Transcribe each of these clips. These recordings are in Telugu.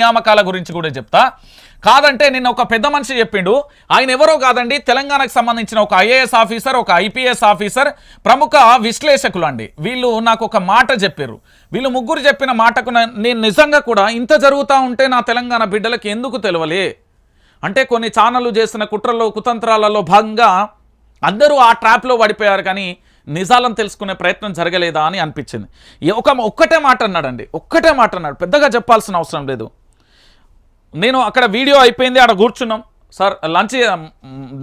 నియామకాల గురించి కూడా చెప్తా. కాదంటే నిన్న ఒక పెద్ద మనిషి చెప్పిండు ఆయన ఎవరో కాదండి తెలంగాణకు సంబంధించిన ఒక ఐఏఎస్ ఆఫీసర్ ఒక ఐపీఎస్ ఆఫీసర్ ప్రముఖ విశ్లేషకులు అండి వీళ్ళు నాకు ఒక మాట చెప్పారు వీళ్ళు ముగ్గురు చెప్పిన మాటకు నేను నిజంగా కూడా ఇంత జరుగుతూ ఉంటే నా తెలంగాణ బిడ్డలకి ఎందుకు తెలవలే? అంటే కొన్ని ఛానళ్ళు చేసిన కుట్రల్లో కుతంత్రాలలో భాగంగా అందరూ ఆ ట్రాప్లో పడిపోయారు కానీ నిజాలను తెలుసుకునే ప్రయత్నం జరగలేదా అని అనిపించింది. ఒక ఒక్కటే మాట అన్నాడండి. ఒక్కటే మాట అన్నాడు. పెద్దగా చెప్పాల్సిన అవసరం లేదు. నేను అక్కడ వీడియో అయిపోయింది అక్కడ కూర్చున్నాం. సార్ లంచ్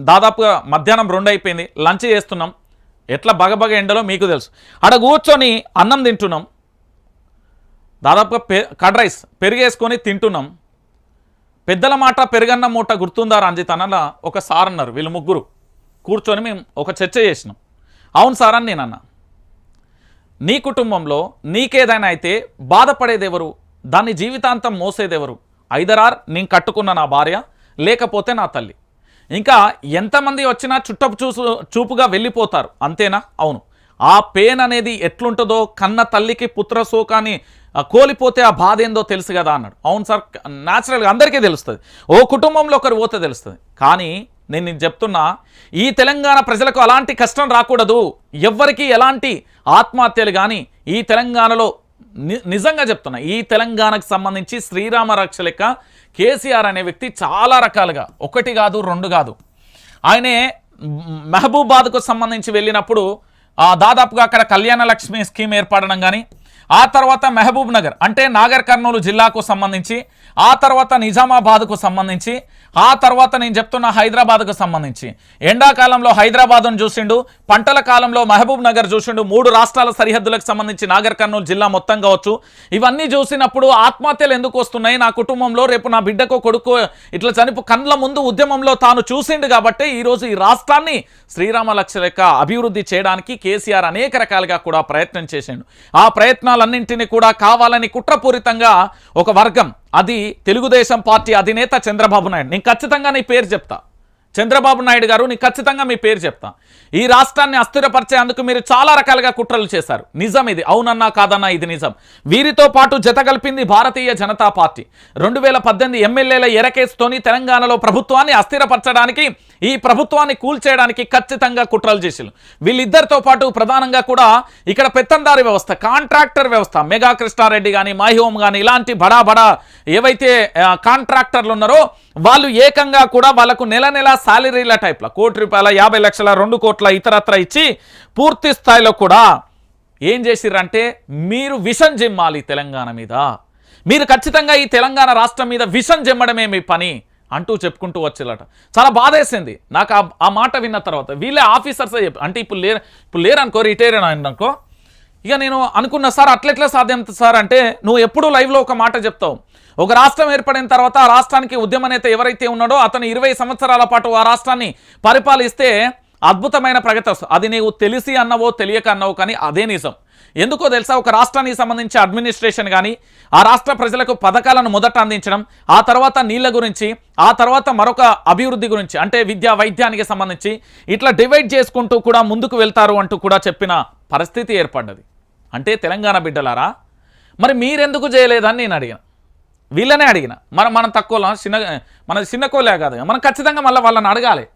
దాదాపుగా మధ్యాహ్నం రెండు అయిపోయింది లంచ్ చేస్తున్నాం. ఎట్లా బగబగ ఎండలో మీకు తెలుసు. అక్కడ కూర్చొని అన్నం తింటున్నాం. దాదాపుగా పె కడ్ రైస్ పెరిగేసుకొని తింటున్నాం. పెద్దల మాట పెరుగన్న మూట గుర్తుందా రంజిత్ అన్నలా ఒక సార్ అన్నారు వీళ్ళు ముగ్గురు. కూర్చొని మేము ఒక చర్చ చేసినాం. అవును సార్ అని నేను నీ కుటుంబంలో నీకేదైనా అయితే బాధపడేదెవరు? దాన్ని జీవితాంతం మోసేదెవరు? ఐదరార్ నేను కట్టుకున్న నా భార్య లేకపోతే నా తల్లి. ఇంకా ఎంతమంది వచ్చినా చుట్టపు చూసు చూపుగా వెళ్ళిపోతారు. అంతేనా? అవును. ఆ పెయిన్ అనేది ఎట్లుంటుందో కన్న తల్లికి పుత్ర శోకాన్ని కోలిపోతే కోల్పోతే ఆ బాధ ఏందో తెలుసు కదా అన్నాడు. అవును సార్ న్యాచురల్గా అందరికీ తెలుస్తుంది. ఓ కుటుంబంలో ఒకరు పోతే తెలుస్తుంది. కానీ నేను నేను చెప్తున్నా ఈ తెలంగాణ ప్రజలకు అలాంటి కష్టం రాకూడదు. ఎవ్వరికి ఎలాంటి ఆత్మహత్యలు కానీ ఈ తెలంగాణలో నిజంగా చెప్తున్నా ఈ తెలంగాణకు సంబంధించి శ్రీరామ రక్ష లెక్క కేసీఆర్ అనే వ్యక్తి చాలా రకాలుగా ఒకటి కాదు రెండు కాదు. ఆయనే మెహబూబాద్కు మహబూబాద్కు సంబంధించి వెళ్ళినప్పుడు దాదాపుగా అక్కడ కళ్యాణ లక్ష్మి స్కీమ్ ఏర్పడడం కానీ ఆ తర్వాత మహబూబ్ నగర్ అంటే నాగర్ కర్నూలు జిల్లాకు సంబంధించి ఆ తర్వాత నిజామాబాద్కు సంబంధించి ఆ తర్వాత నేను చెప్తున్న హైదరాబాద్కు సంబంధించి. ఎండాకాలంలో హైదరాబాద్ను చూసిండు పంటల కాలంలో మహబూబ్ నగర్ చూసిండు మూడు రాష్ట్రాల సరిహద్దులకు సంబంధించి నాగర్ కర్నూలు జిల్లా మొత్తం కావచ్చు. ఇవన్నీ చూసినప్పుడు ఆత్మహత్యలు ఎందుకు వస్తున్నాయి? నా కుటుంబంలో రేపు నా బిడ్డకో కొడుకు ఇట్లా చనిపో కండ్ల ముందు ఉద్యమంలో తాను చూసిండు కాబట్టి ఈరోజు ఈ రాష్ట్రాన్ని శ్రీరామ లక్ష్య లెక్క అభివృద్ధి చేయడానికి కేసీఆర్ అనేక రకాలుగా కూడా ప్రయత్నం చేసిండు. ఆ ప్రయత్నాలన్నింటినీ కూడా కావాలని కుట్రపూరితంగా ఒక వర్గం అది తెలుగుదేశం పార్టీ అధినేత చంద్రబాబు నాయుడు. నేను ఖచ్చితంగా నీ పేరు చెప్తా. చంద్రబాబు నాయుడు గారు నీకు ఖచ్చితంగా మీ పేరు చెప్తా. ఈ రాష్ట్రాన్ని అస్థిరపరిచేందుకు మీరు చాలా రకాలుగా కుట్రలు చేశారు. నిజం ఇది. అవునన్నా కాదన్నా ఇది నిజం. వీరితో పాటు జతగల్పింది భారతీయ జనతా పార్టీ. రెండు వేల పద్దెనిమిది ఎమ్మెల్యేల ఎరకేసుతోని తెలంగాణలో ప్రభుత్వాన్ని అస్థిరపరచడానికి ఈ ప్రభుత్వాన్ని కూల్చేయడానికి ఖచ్చితంగా కుట్రలు చేసిరు వీళ్ళిద్దరితో పాటు ప్రధానంగా కూడా ఇక్కడ పెత్తందారి వ్యవస్థ కాంట్రాక్టర్ వ్యవస్థ మెగా కృష్ణారెడ్డి కానీ మాహిహోమ్ కానీ ఇలాంటి బడా బడా ఏవైతే కాంట్రాక్టర్లు ఉన్నారో వాళ్ళు ఏకంగా కూడా వాళ్ళకు నెల నెల శాలరీల టైప్లో కోటి రూపాయల యాభై లక్షల రెండు కోట్ల ఇతరత్ర ఇచ్చి పూర్తి స్థాయిలో కూడా ఏం చేసిర్రంటే మీరు విషం జిమ్మాలి తెలంగాణ మీద. మీరు ఖచ్చితంగా ఈ తెలంగాణ రాష్ట్రం మీద విషం జమ్మడమే మీ పని. అంటూ చెప్పుకుంటూ వచ్చేలాట. చాలా బాధేసింది. నాకు ఆ- ఆ మాట విన్న తర్వాత. వీళ్ళే ఆఫీసర్సే చెప్పి అంటే ఇప్పుడు లేరు ఇప్పుడు లేరనుకో రిటైర్ అయిన అనుకో ఇక నేను అనుకున్న సార్ అట్లెట్లా సాధ్యం సార్ అంటే నువ్వు ఎప్పుడూ లైవ్లో ఒక మాట చెప్తావు. ఒక రాష్ట్రం ఏర్పడిన తర్వాత ఆ రాష్ట్రానికి ఉద్యమ నేత ఎవరైతే ఉన్నాడో అతను ఇరవై సంవత్సరాల పాటు ఆ రాష్ట్రాన్ని పరిపాలిస్తే అద్భుతమైన ప్రగతి వస్తుంది. అది నీవు తెలిసి అన్నవో తెలియక అన్నవో కానీ అదే నిజం. ఎందుకో తెలుసా? ఒక రాష్ట్రానికి సంబంధించి అడ్మినిస్ట్రేషన్ కానీ ఆ రాష్ట్ర ప్రజలకు పథకాలను మొదట అందించడం ఆ తర్వాత నీళ్ళ గురించి ఆ తర్వాత మరొక అభివృద్ధి గురించి అంటే విద్యా వైద్యానికి సంబంధించి ఇట్లా డివైడ్ చేసుకుంటూ కూడా ముందుకు వెళ్తారు అంటూ కూడా చెప్పిన పరిస్థితి ఏర్పడ్డది. అంటే తెలంగాణ బిడ్డలారా మరి మీరెందుకు చేయలేదని నేను అడిగాను. వీళ్ళనే అడిగిన. మనం మనం తక్కువలో చిన్న మన చిన్న కోలే కాదు. మనం ఖచ్చితంగా మళ్ళీ వాళ్ళని అడగాలి.